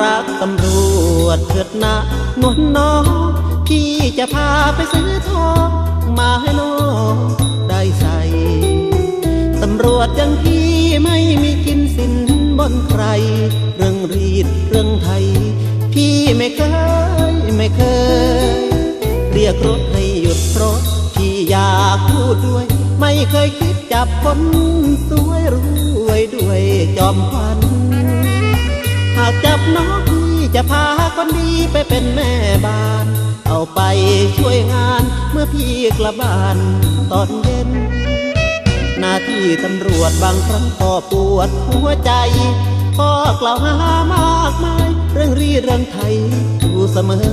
รักตำรวจเถิดนะนวลน้องพี่จะพาไปซื้อทองมาให้น้องได้ใส่ตำรวจอย่างพี่ไม่มีกินสินบนใคร เรื่องรีดเรื่องไทย พี่ไม่เคยไม่เคย เรียกรถให้หยุดรถพี่อยากพูดด้วย ไม่เคยคิดจับคนสวยรวยด้วยจอมควันากจับน้องพี่จะพาคนดีไปเป็นแม่บ้าน เอาไปช่วยงานเมื่อพี่กลับบ้านตอนเย็น หน้าที่ตำรวจบางครั้งก็ปวดหัวใจก็กล่าวหามากมาย เรื่องรีเรื่องไทยอยู่เสมอ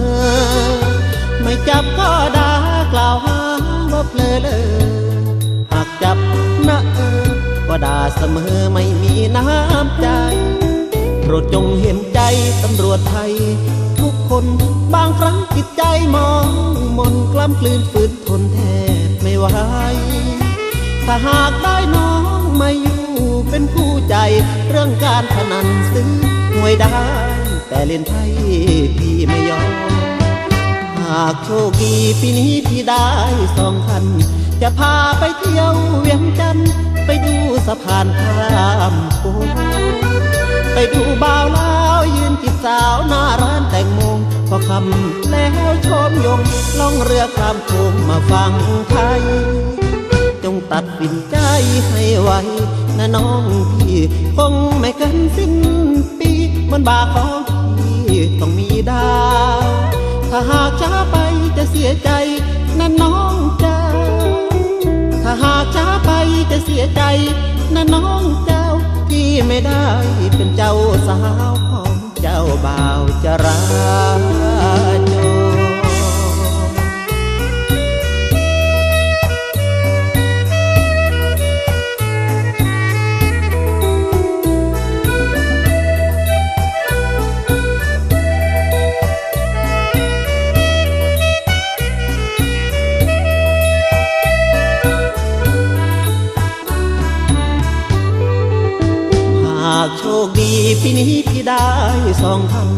ไม่จับก็ด่ากล่าวหาว่าเพลอเลอหากจับนะเออก็ด่าเสมอไม่มีน้ำใจ โปรดจงเห็นใจตำรวจไทย ทุกคนบางครั้งจิตใจมองมนกล้ำกลืนฝืนทนแทบไม่ไหวถ้าหากได้น้องมาอยู่เป็นคู่ใจเรื่องการพนันซื้อหวยได้ แต่เล่นไพ่พี่ไม่ยอม หากโชคดีปีนี้พี่ได้สองพัน จะพาไปเที่ยวเวียงจันทร์ไปดูสะพานข้ามโขง ไปดูบ่าวลาวยืนจีบสาวหน้าร้านแต่งมงพอคำแล้วชมยงล่องเรือข้ามโขงมาฟังไทย จงตัดสินใจให้ไวนะน้องพี่คงไม่เกินสิ้นปีบนบ่าของพี่ต้องมีดาวถ้าหากช้าไปจะเสียใจนะน้องจ้าถ้าหากช้าไปจะเสียใจนะน้องจ้า ไม่ได้เป็นเจ้าสาว ดีปีนี้พี่ได้สองพัน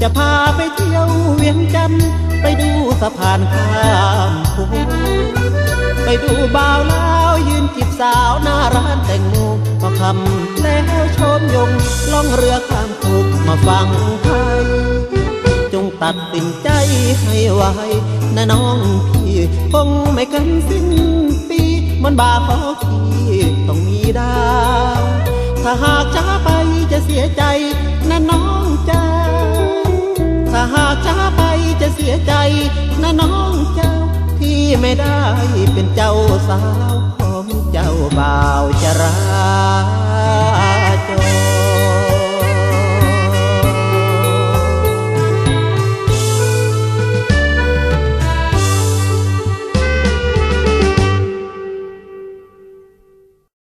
จะพาไปเที่ยวเวียงจันทร์ไปดูสะพานข้ามโขงไปดูบ่าวลาวยืนจีบสาวหน้าร้านแต่งโมพอคำแล้วชมยงล่องเรือข้ามโขงมาฟังไทยจงตัดสินใจให้ไวนะน้องพี่ คงไม่กันสิ้นปีมันบาขอพี่ต้องมีดาว ถ้าหากช้าไปจะเสียใจนะน้องเจ้าถ้าหากช้าไปจะเสียใจนะน้องเจ้า ที่ไม่ได้เป็นเจ้าสาวของเจ้าบ่าวจะรา